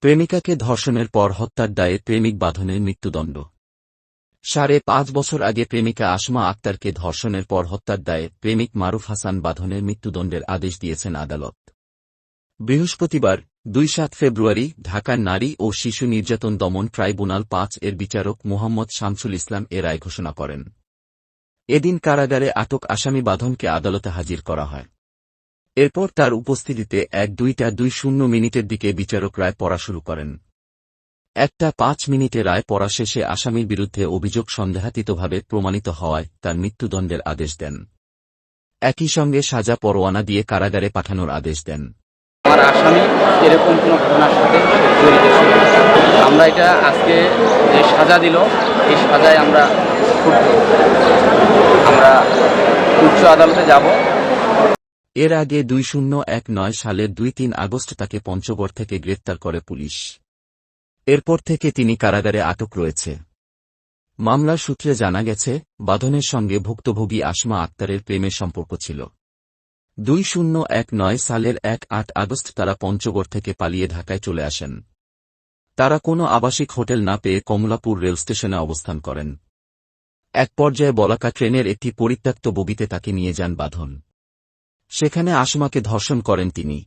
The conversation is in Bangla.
প্রেমিকাকে ধর্ষণের পর হত্যার দায়ে প্রেমিক বাঁধনের মৃত্যুদণ্ড। সাড়ে পাঁচ বছর আগে প্রেমিকা আসমা আক্তারকে ধর্ষণের পর হত্যার দায়ে প্রেমিক মারুফ হাসান বাঁধনের মৃত্যুদণ্ডের আদেশ দিয়েছেন আদালত। বৃহস্পতিবার, দুই সাত ফেব্রুয়ারি, ঢাকার নারী ও শিশু নির্যাতন দমন ট্রাইব্যুনাল পাঁচ এর বিচারক মোহাম্মদ শামসুল ইসলাম এ রায় ঘোষণা করেন। এদিন কারাগারে আটক আসামি বাঁধনকে আদালতে হাজির করা হয়। এরপর তার উপস্থিতিতে এক দুইটা দুই শূন্য মিনিটের দিকে বিচারক রায় পড়া শুরু করেন। একটা পাঁচ মিনিটে রায় পড়া শেষে আসামির বিরুদ্ধে অভিযোগ সন্দেহাতীতভাবে প্রমাণিত হওয়ায় তার মৃত্যুদণ্ডের আদেশ দেন। একই সঙ্গে সাজা পরোয়ানা দিয়ে কারাগারে পাঠানোর আদেশ দেন। আমার আসামি এরকম কোনো ঘটনার সাথে জড়িত ছিল আমরা এটা আজকে যে সাজা দিল, এই সাজায় আমরা আমরা উচ্চ আদালতে যাব। এর আগে দুই শূন্য এক নয় সালের দুই তিন আগস্ট তাকে পঞ্চগড় থেকে গ্রেপ্তার করে পুলিশ। এরপর থেকে তিনি কারাগারে আটক রয়েছে। মামলার সূত্রে জানা গেছে, বাঁধনের সঙ্গে ভুক্তভোগী আসমা আক্তারের প্রেমের সম্পর্ক ছিল। দুই শূন্য এক নয় সালের এক আট আগস্ট তারা পঞ্চগড় থেকে পালিয়ে ঢাকায় চলে আসেন। তারা কোনো আবাসিক হোটেল না পেয়ে কমলাপুর রেল স্টেশনে অবস্থান করেন। এক পর্যায়ে বলাকা ট্রেনের একটি পরিত্যক্ত বগিতে তাকে নিয়ে যান বাঁধন। সেখানে আসমাকে ধর্ষণ করেন তিনি।